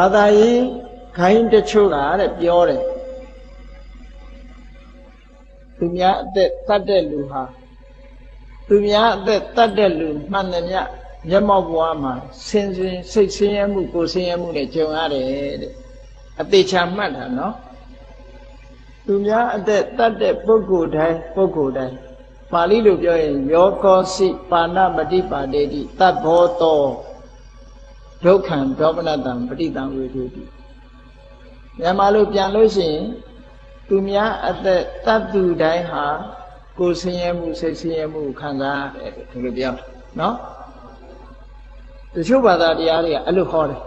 ဘာသာရေးခိုင်းတချို့ကတဲ့ပြောတယ်သူများအသက်တတ်တဲ့လူဟာသူများအသက်တတ်တဲ့လူမှန်တယ်မြတ်မျက်မှောက်ဘဝမှာဆင်းဆင်းစိတ်ဆင်းရဲမှုကိုယ်ဆင်းရဲမှုနဲ့ကြုံရတယ်တဲ့အသေးချာမှတ်တာနော်သူများအသက်တတ်တဲ့ပုဂ္ဂိုလ်တိုင်းပုဂ္ဂိုလ်တိုင်းပါဠိလိုပြောရင်ယောကောစိပါဏမတိပါတေတိတတ်ဘောတော ဒုက္ခံဒေါမနတံပဋိတံဝေထုတိမြန်မာလိုပြန်လို့ရှိရင်သူများအသက်တတ်သူတိုင်းဟာကိုယ်ဆင်းရဲမှုစိတ်ဆင်းရဲမှုခံစားရတယ်ဒီလိုပြောနော်တချို့ဘာသာတရားတွေကအဲ့လိုဟောတယ်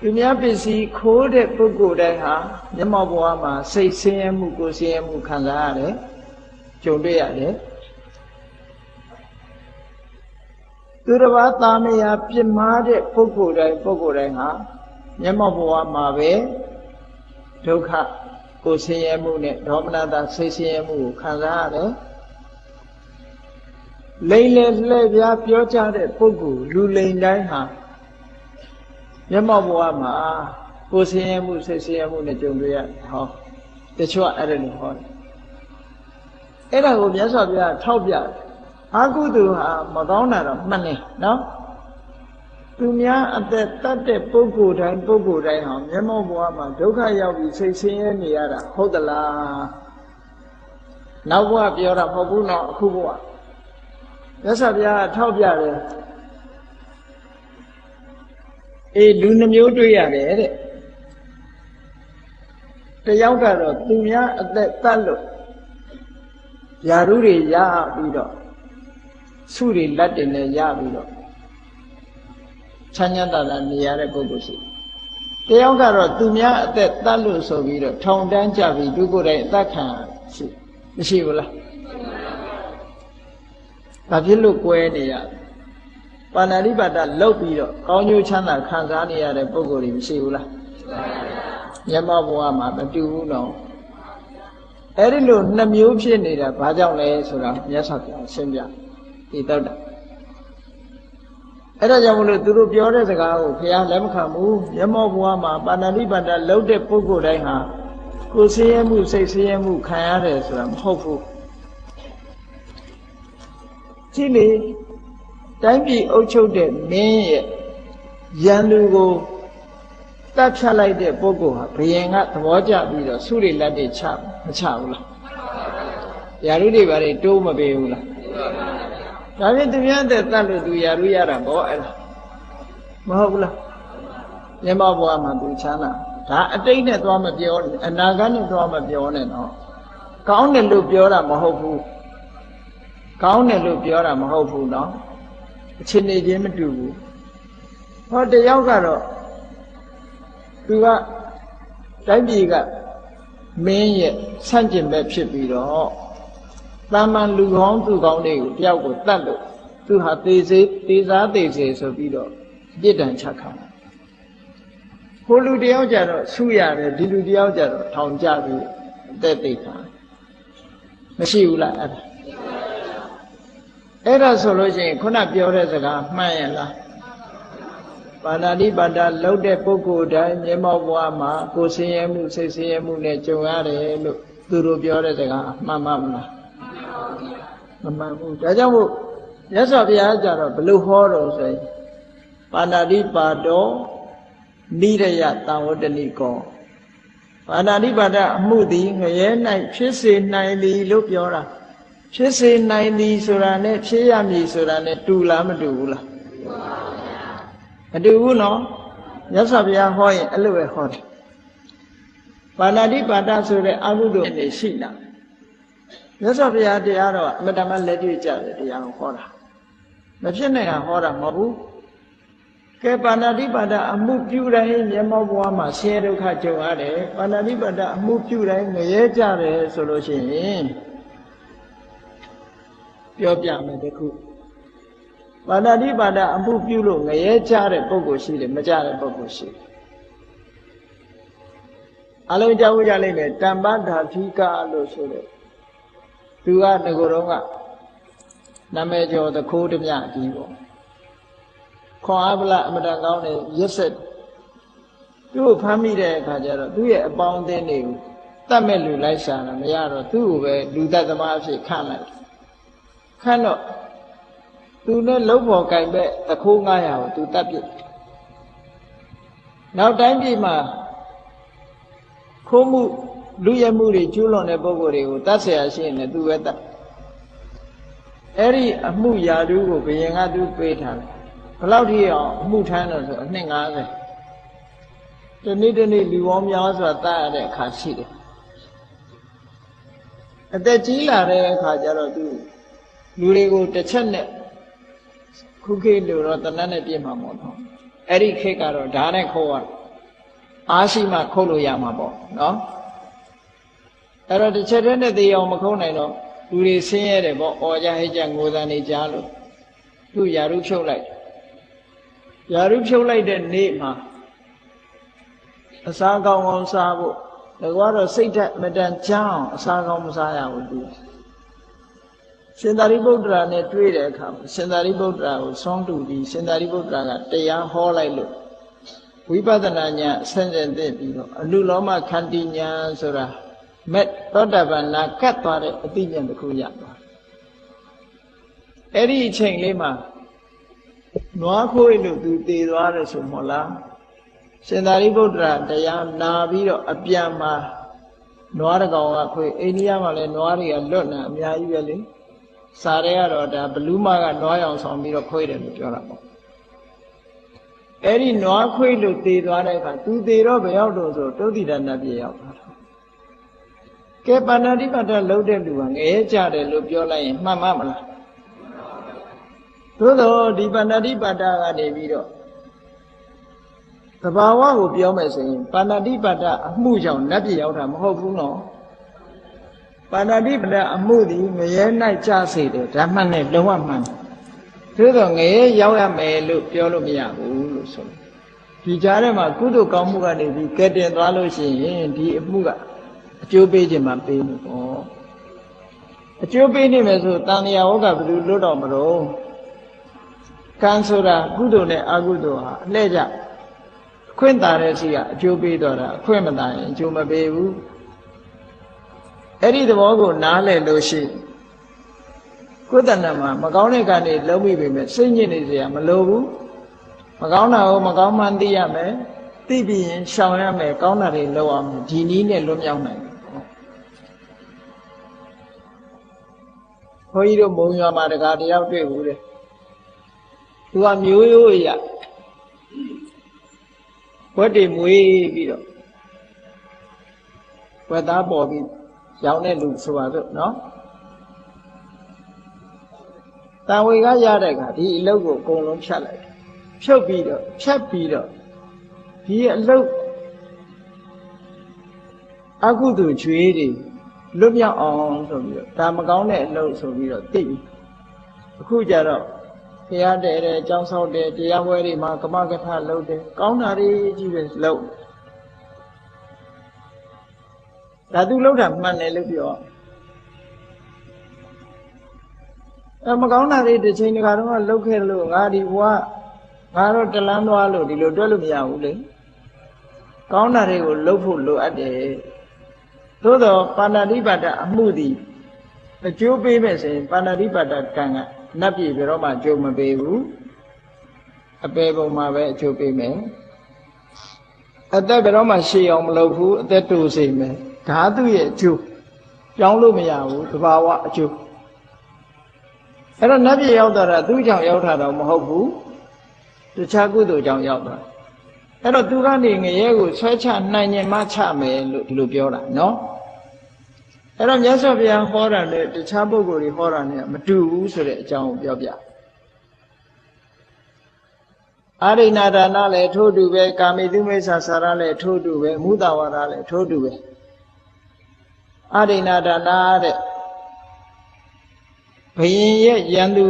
သူများပစ္စည်းခိုးတဲ့ပုဂ္ဂိုလ်တိုင်းဟာမျက်မှောက်ဘဝမှာစိတ်ဆင်းရဲမှုကိုယ်ဆင်းရဲမှုခံစားရတယ်ကြုံတွေ့ရတယ် သူတစ်ပါးသားမယားပြစ်မှားတဲ့ပုဂ္ဂိုလ်တိုင်းပုဂ္ဂိုလ်တိုင်းဟာမျက်မှောက်ဘဝမှာပဲဒုက္ခကိုယ်ဆင်းရဲမှုနဲ့ဒေါမနတာစိတ်ဆင်းရဲမှုကိုခံစားရတယ်လိမ့်လေလှည့်ပြားပြောကြတဲ့ပုဂ္ဂိုလ်လူလိန်တိုင်းဟာမျက်မှောက်ဘဝမှာကိုယ်ဆင်းရဲမှုစိတ်ဆင်းရဲမှုနဲ့ကြုံတွေ့ရတယ်ဟောတချို့အဲ့ဒါလိုဟောတယ်အဲ့ဒါကိုမြတ်စွာဘုရားထောက်ပြတယ် အာကုသိုလ်ဟာမကောင်းတာတော့မှန်တယ်နော်သူများအသက်တတ်တဲ့ပုဂ္ဂိုလ်တိုင်းပုဂ္ဂိုလ်တိုင်းဟာမျက်မှောက်ဘဝမှာဒုက္ခရောက်ပြီးစိတ်ဆင်းရဲနေရတာဟုတ်သလားနောက်ဘဝပြောတာမဟုတ်ဘူးနော်အခုဘဝမြတ်စွာဘုရားထောက်ပြတယ်အေးလူနှမျိုးတွေ့ရတယ်တဲ့တယောက်ကတော့သူများအသက်တတ်လို့ယာရုတွေရပြီးတော့ ဆုတွေလက်တွေနဲ့ရပြီးတော့ချမ်းသာတာနေရတဲ့ပုဂ္ဂိုလ်ရှိတယောက်ကတော့သူများအသက်တတ်လို့ဆိုပြီးတော့ထောင်တန်းကြပြီးသူကိုယ်တိုင်အသက်ခံရှိမရှိဘူးလားဘာဖြစ်လို့ကွဲနေရပါဏာတိပါဒလောက်ပြီးတော့ကောင်းကျိုးချမ်းသာခံစားနေရတဲ့ပုဂ္ဂိုလ်တွေမရှိဘူးလားမျက်မှောက်ဘဝမှာမတူဘူးတော့အဲ့ဒီလိုနှစ်မျိုးဖြစ်နေတာဘာကြောင့်လဲဆိုတာမြတ်စွာဘုရားရှင်းပြ ဒီတော့တာအဲ့ဒါကြောင့်မလို့သူတို့ပြောတဲ့စကားကိုဘုရားလက်မခံဘူးမျက်မှောက်ဘဝမှာပါဏာတိပါဒလောက်တဲ့ပုဂ္ဂိုလ်တိုင်းဟာကိုယ်ဆင်းရဲမှုစိတ်ဆင်းရဲမှုခံရတယ်ဆိုတာမဟုတ်ဘူးကြည့်လေတိုင်းပြည်အုပ်ချုပ်တဲ့မင်းရဲ့ရန်သူကိုတတ်ဖြတ်လိုက်တဲ့ပုဂ္ဂိုလ်ဟာဘယင်ကသဘောကျပြီးတော့ဆုတွေလက်တွေချမချဘူးလားယာရုတွေဘာတွေတိုးမပေးဘူးလား ဒါဖြင့်သူများတဲ့တတ်လို့သူယာရုရတာဘောအဲ့ဒါမဟုတ်ဘူးလားမျက်မှောက်ဘဝမှာသူချမ်းသာဒါအတိတ်နဲ့သွားမပြောအနာဂတ်နဲ့သွားမပြောနဲ့နော်ကောင်းတယ်လို့ပြောတာမဟုတ်ဘူးကောင်းတယ်လို့ပြောတာမဟုတ်ဘူးနော်အချင်းနေချင်းမတူဘူးဟောတယောက်ကတော့သူကတိုင်းပြည်ကမင်းရဲ့ဆန့်ကျင်ဘက်ဖြစ်ပြီးတော့ တာမန်လူကောင်းသူကောင်းတွေကိုတယောက်ကိုတတ်လို့သူဟာသေစေသေစားသေစေဆိုပြီးတော့ပြစ်ဒဏ်ချခံတယ်ဟိုလူတယောက်ကြတော့ဆူရတယ်ဒီလူတယောက်ကြတော့ထောင်ကြပြီးအသက်သိခံမရှိဘူးလားအဲ့ဒါအဲ့ဒါဆိုလို့ရှိရင်ခုနပြောတဲ့စကားမှန်ရဲ့လားပါဏာတိပါဒလှုပ်တဲ့ပုဂ္ဂိုလ်တိုင်းမျက်မှောက်ဘဝမှာကိုယ်ဆင်းရဲမှုစိတ်ဆင်းရဲမှုနဲ့ကြုံရတယ်လို့သူတို့ပြောတဲ့စကားမှန်မှမလား မမှန်ဘူးဒါကြောင့်မို့မြတ်စွာဘုရားကြတော့ဘလို့ဟောတော်ဆိုရင်ပါဏာတိပါတော်နိရယတံဝတ္တနိကောပါဏာတိပါဒအမှုသည်ငရဲ၌ဖြစ်စေနိုင်သည်လို့ပြောတာဖြစ်စေနိုင်သည်ဆိုတာနဲ့ဖြစ်ရမည်ဆိုတာနဲ့တူလားမတူဘူးလားမတူဘူးနော်မြတ်စွာဘုရားဟောရင်အဲ့လိုပဲဟောတယ်ပါဏာတိပါဒဆိုတဲ့အမှုတို့နေရှိလာ မြတ်စွာဘုရားတရားတော်အမတမလက်တွေ့ကြတယ်တရားကိုဟောတာမဖြစ်နိုင်တာဟောတာမဟုတ်ဘူးကဲပါဏာတိပါဒအမှုပြုတိုင်းမျက်မှောက်ဘဝမှာဆင်းရဲဒုက္ခကြုံရတယ်ပါဏာတိပါဒအမှုပြုတိုင်းငရဲကြတယ်ဆိုလို့ရှိရင်ပြောပြမယ်တခုပါဏာတိပါဒအမှုပြုလို့ငရဲကြတဲ့ပုဂ္ဂိုလ်ရှိတယ်မကြတဲ့ပုဂ္ဂိုလ်ရှိတယ်အလုံးကြောက်ကြလိမ့်မယ်တမ္ပဓာဖိကလို့ဆိုတဲ့ သူကငကိုယ်တော့ကနာမည်ကျော်သခိုးဓမြအကြီးပေါ့ခွန်အားဗလအမတန်ကောင်းတဲ့ရက်ဆက်သူ့ကိုဖမ်းမိတဲ့အခါကျတော့သူ့ရဲ့အပေါင်းအသင်းတွေကိုတတ်မဲ့လူလိုက်ရှာတာမရတော့သူ့ကိုပဲလူသက်သမားအဖြစ်ခန့်လိုက်ခန့်တော့သူနဲ့လှုပ်ဖို့ကြိုင်ပဲတခိုး900ကိုသူတတ်ပြစ်နောက်တိုင်းပြည်မှာခိုးမှု လူရမှုတွေကျူးလွန်တဲ့ပုံကိုယ်တွေကိုတတ်ဆရာရှိရင်လည်းသူပဲတတ်အဲ့ဒီအမှုရာထူးကိုဘယင်ကသူပေးထားတယ်ဘလောက်ထိအောင်အမှုထမ်းလို့ဆိုအနှစ်90တနေ့တနေ့လူပေါင်းများစွာတတ်ရတဲ့အခါရှိတယ်အသက်ကြီးလာတဲ့အခါကျတော့သူလူတွေကိုတစ်ချက်နဲ့ခုခေတ်လိုတော့တနတ်နဲ့ပြင်မှာမဟုတ်တော့အဲ့ဒီခေတ်ကတော့ဓာတ်နဲ့ခိုးရအားရှိမှခိုးလို့ရမှာပေါ့နော် အဲ့တော့တစ်ချက်တည်းနဲ့သေအောင်မခုတ်နိုင်တော့လူတွေဆင်းရဲတယ်ပေါ့အော်ကြဟဲ့ကြငိုတန်နေကြလို့သူ့ယာရုဖြုတ်လိုက်ယာရုဖြုတ်လိုက်တဲ့နေ့မှာအစားကောင်းကောင်းစားဖို့ဒါကတော့စိတ်ဓာတ်မတန်ကြအောင်အစားကောင်းမစားရဘူးသူရှင်သာရိပုတ္တရာနဲ့တွေ့တဲ့အခါရှင်သာရိပုတ္တရာကိုဆုံးတူပြီးရှင်သာရိပုတ္တရာကတရားဟောလိုက်လို့ဝိပဿနာဉာဏ်အဆင့်ဆင့်သိပြီးတော့အနုလောမခန္တီဉာဏ်ဆိုတာ မက်သောတာပန်နာကတ်သွားတဲ့အသိဉာဏ်တစ်ခုရသွားအဲ့ဒီအချိန်လေးမှာနွားခိုးလို့သူတည်သွားတယ်ဆိုမဟုတ်လားရှင်သာရိပုတ္တရာတရားနာပြီးတော့အပြန်မှာနွားတကောင်ကခွေအိန္ဒိယမှာလည်းနွားတွေကလွတ်နေအများကြီးပဲလေစားရဲကတော့ဒါဘလူးမကနွားရောင်ဆောင်ပြီးတော့ခွေတယ်လို့ပြောတာပေါ့အဲ့ဒီနွားခွေလို့တည်သွားတဲ့အခါသူတည်တော့ဘယ်ရောက်တော့ဆိုတုတ်တိဒနတ်ပြေရောက်သွားတာ ကဲပါဏာတိပါဒလုံးတဲ့လူကငရဲကြတယ်လို့ပြောလိုက်ရင်မှန်မှမလားသို့တော့ဒီပါဏာတိပါဒကနေပြီးတော့သဘာဝကိုပြောမယ်ဆိုရင်ပါဏာတိပါဒအမှုကြောင့်နတ်ပြည်ရောက်တာမဟုတ်ဘူးနော်ပါဏာတိပါဒအမှုဒီငရဲ၌ကြစေတယ်ဓမ္မနဲ့လုံးဝမှန်သို့တော့ငရဲရောက်ရမယ်လို့ပြောလို့မရဘူးလို့ဆိုတယ်ဒီကြားထဲမှာကုသိုလ်ကောင်းမှုကနေပြီးကဲတင်သွားလို့ရှိရင်ဒီအမှုက အကျိုးပေးခြင်းမှာပေးလို့ပေါ့အကျိုးပေးနေမယ်ဆိုတန်လျာဝကဘယ်လိုလွတ်တော့မလို့ကံဆိုတာကုသိုလ်နဲ့အကုသိုလ်ဟာအလှည့်ကျအခွင့်တာတဲ့စီကအကျိုးပေးတော့တာအခွင့်မတာရင်အကျိုးမပေးဘူးအဲ့ဒီသဘောကိုနားလည်လို့ရှိကိုယ်တဏ္ဍမှာမကောင်းတဲ့ကနေလုံးမိပေမဲ့စိတ်ညစ်နေစရာမလိုဘူးမကောင်းတာကိုမကောင်းမှန်းသိရမယ်သိပြီးရင်ရှောင်ရမယ်ကောင်းတာတွေလုပ်အောင်ဒီနည်းနဲ့လွတ်မြောက်နိုင် ဘုန်းကြီးတို့မုံရွာမှာတကားတယောက်တွေ့ဘူးတဲ့သူကမျိုးရိုးရဝတ်တွေမွေးပြီးတော့ဝတ်သားပေါ်ပြီးရောင်းတဲ့လူဆိုပါစို့နော်တန်ဝေကရတဲ့အခါဒီအလုပ်ကိုအကုန်လုံးဖြတ်လိုက်ဖြုတ်ပြီးတော့ဖြတ်ပြီးတော့ဒီအလုပ်အကုသိုလ်ကျွေးတွေ လွတ်မြောက်အောင်ဆိုပြီးတော့ဒါမကောင်းတဲ့အလုပ်ဆိုပြီးတော့သိပြီအခုကြတော့ဘုရားတဲ့တဲ့ကျောင်းဆောက်တဲ့တရားပွဲတွေမှာကမကထလုပ်တယ်ကောင်းတာတွေကြီးပဲလုပ်ဒါသူလုပ်တာမှန်တယ်လို့ပြောအဲမကောင်းတာတွေတစ်ချိန်တခါတော့လုပ်ခဲ့လို့ငါဒီဘဝငါတော့တလန်းသွားလို့ဒီလိုတွက်လို့မရဘူးလေကောင်းတာတွေကိုလုပ်ဖို့လိုအပ်တယ် သို့တော့ပါဏာတိပါဒအမှုသည်အကျိုးပေးမဲ့ဆိုရင်ပါဏာတိပါဒကံကနတ်ပြည်ဘယ်တော့မှအကျိုးမပေးဘူးအပေပုံမှာပဲအကျိုးပေးမယ်အသက်ဘယ်တော့မှရှည်အောင်မလုပ်ဘူးအသက်တူစေမယ်ဓာတုရဲ့အကျိုးကြောင်းလို့မရဘူးတဘာဝအကျိုးအဲ့တော့နတ်ပြည်ရောက်တာသူ့ကြောင့်ရောက်တာတော့မဟုတ်ဘူးတခြားကုသိုလ်ကြောင့်ရောက်တာအဲ့တော့သူကနေငရဲကိုဆွဲချနိုင်ရင်မှချမယ်လို့ဒီလိုပြောတာနော် အဲ့တော့မြတ်စွာဘုရားဟောတာနဲ့တခြားပုဂ္ဂိုလ်တွေဟောတာနဲ့မတူဘူးဆိုတဲ့အကြောင်းကိုပြောပြအာရိဏဒါနလည်းထိုးတူပဲကာမိတုမိစ္ဆာစာရလည်းထိုးတူပဲမုဒဝါဒလည်းထိုးတူပဲအာရိဏဒါနတဲ့ဘယင်ရဲ့ရန်သူ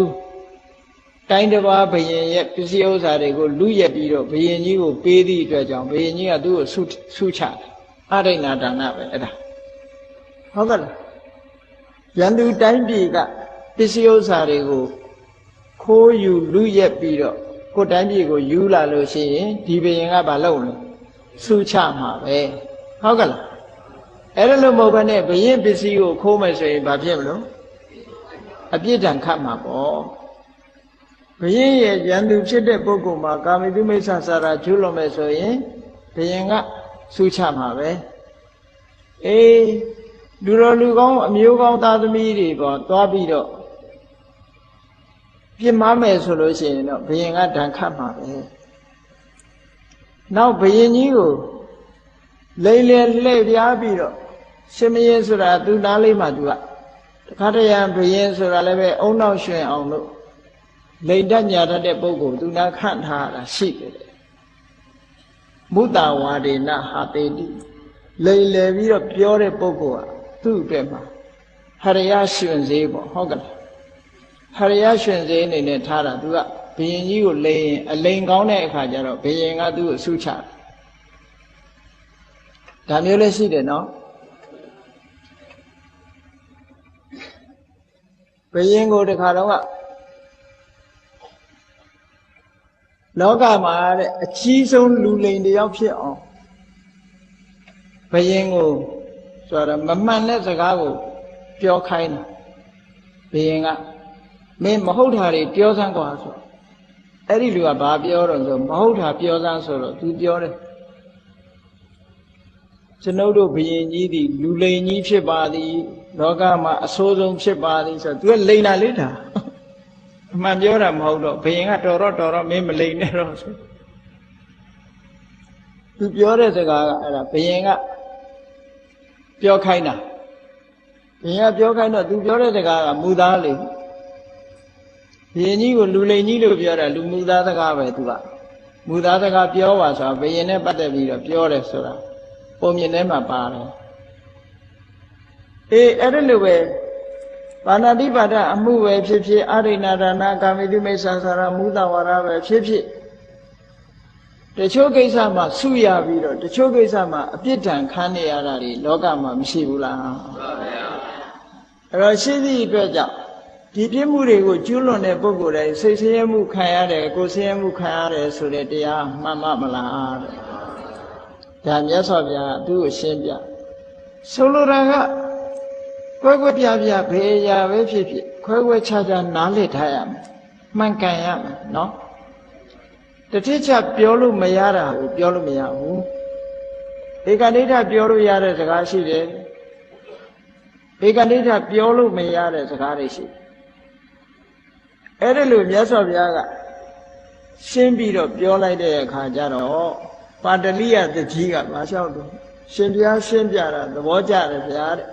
တိုင်းတစ်ပါးဘယင်ရဲ့ပစ္စည်းဥစ္စာတွေကိုလူရက်ပြီးတော့ဘယင်ကြီးကိုပေးသည့်အတွက်ကြောင့်ဘယင်ကြီးကသူ့ကိုဆုဆုချတယ်အာရိဏဒါနပဲအဲ့ဒါ ဟုတ်ကဲ့လားရန်သူတိုင်းပြည်ကပစ္စည်းဥစ္စာတွေကိုခိုးယူလူရက်ပြီးတော့ကိုတိုင်းပြည်ကိုယူလာလို့ရှိရင်ဒီဘယင်ကဘာလုပ်လဲစုချမှာပဲဟုတ်ကလားအဲ့ဒါလို့မဟုတ်ဘဲနဲ့ဘယင်းပစ္စည်းကိုခိုးမယ်ဆိုရင်ဘာဖြစ်မလို့အပြစ်ဒဏ်ခတ်မှာပေါ့ဘယင်းရဲ့ရန်သူဖြစ်တဲ့ပုဂ္ဂိုလ်မှာကာမိတုမိစ္ဆာစာရာကျူးလွန်မယ်ဆိုရင်ဘယင်းကစုချမှာပဲအေး လူတော်လူကောင်းအမျိုးကောင်းသားသမီးတွေပေါ့သွားပြီးတော့ပြစ်မှားမယ်ဆိုလို့ရှိရင်တော့ဘယင်ကဒဏ်ခတ်မှာပဲနောက်ဘယင်ကြီးကိုလိမ့်လေလှည့်ပြားပြီးတော့ရှင်မင်းဆိုတာသူနားလေးမှသူကတခါတရံဘယင်ဆိုတာလည်းပဲအုံနောက်ရွှင်အောင်လို့လိမ့်တညာတတ်တဲ့ပုဂ္ဂိုလ်သူနာခန့်ထားတာရှိတယ်မုတ္တဝါဒေနဟာတေတိလိမ့်လေပြီးတော့ပြောတဲ့ပုဂ္ဂိုလ်က သူ့အတွက်မှာဟရယရှင်စေပေါ့ဟုတ်ကလားဟရယရှင်စေအနေနဲ့ထားတာသူကဘယင်ကြီးကိုလိန်ရင်အလိန်ကောင်းတဲ့အခါကျတော့ဘယင်ကသူ့ကိုဆုချဒါမျိုးလည်းရှိတယ်နော်ဘယင်ကိုတခါတော့ကလောကမှာတဲ့အကြီးဆုံးလူလိန်တယောက်ဖြစ်အောင်ဘယင်ကို ဆိုတော့မမှန်တဲ့စကားကိုပြောခိုင်းတယ်ဘယင်ကမင်းမဟုတ်တာတွေပြောစမ်းကွာဆိုအဲ့ဒီလူကဘာပြောတော့ဆိုမဟုတ်တာပြောစမ်းဆိုတော့ तू ပြောတယ်ကျွန်ုပ်တို့ဘယင်ကြီးသည်လူလိန်ကြီးဖြစ်ပါသည်လောကမှာအဆိုးဆုံးဖြစ်ပါသည်ဆိုတော့ तू ကလိန်တာလေးတာအမှန်ပြောတာမဟုတ်တော့ဘယင်ကတော်တော့တော်တော့မင်းမလိန်နဲ့တော့ဆို तू ပြောတဲ့စကားကအဲ့ဒါဘယင်က ပြောခိုင်းတာဘယင်ကပြောခိုင်းတော့ तू ပြောတဲ့စကားကမူသားလေဘယင်ကြီးကိုလူလိန်ကြီးလို့ပြောတာလူမူသားစကားပဲ तू ကမူသားစကားပြောပါဆိုတာဘယင်နဲ့ပတ်သက်ပြီးတော့ပြောတယ်ဆိုတာပုံမြင်ထဲမှာပါတယ်အေးအဲ့ဒါလိုပဲပါဏာတိပါဒအမှုပဲဖြစ်ဖြစ်အရိဏဒါနာကာမိတုမိစ္ဆာစာရမူတဝါဒပဲဖြစ်ဖြစ် တချို့ကိစ္စမှာဆုရပြီးတော့တချို့ကိစ္စမှာအပြစ်ဒဏ်ခံနေရတာတွေလောကမှာမရှိဘူးလားမှန်ပါဗျာအဲ့တော့ရှိသည့်အတွက်ကြောင့်ဒီပြစ်မှုတွေကိုကျူးလွန်တဲ့ပုဂ္ဂိုလ်တိုင်းစိတ်ဆင်းရဲမှုခံရတယ်ကိုယ်ဆင်းရဲမှုခံရတယ်ဆိုတဲ့တရားမှန်မမလားတဲ့ဒါမြတ်စွာဘုရားကသူ့ကိုရှင်းပြဆိုလိုတာကကွဲကွဲပြားပြားဘယ်ရာပဲဖြစ်ဖြစ်ခွဲခွဲခြားခြားနားလည်ထားရမယ်မှန်ကန်ရမယ်နော် တတိချပြောလို့မရတာကိုပြောလို့မရဘူးဧကနိဋ္ဌပြောလို့ရတဲ့စကားရှိတယ်ဧကနိဋ္ဌပြောလို့မရတဲ့စကားတွေရှိအဲ့ဒါလို့မြတ်စွာဘုရားကရှင်းပြီးတော့ပြောလိုက်တဲ့အခါကျတော့ပါတလိယတကြီးကမလျှောက်တော့ရှင်ဘုရားရှင်းပြတာသဘောကျတယ်ဗျာတဲ့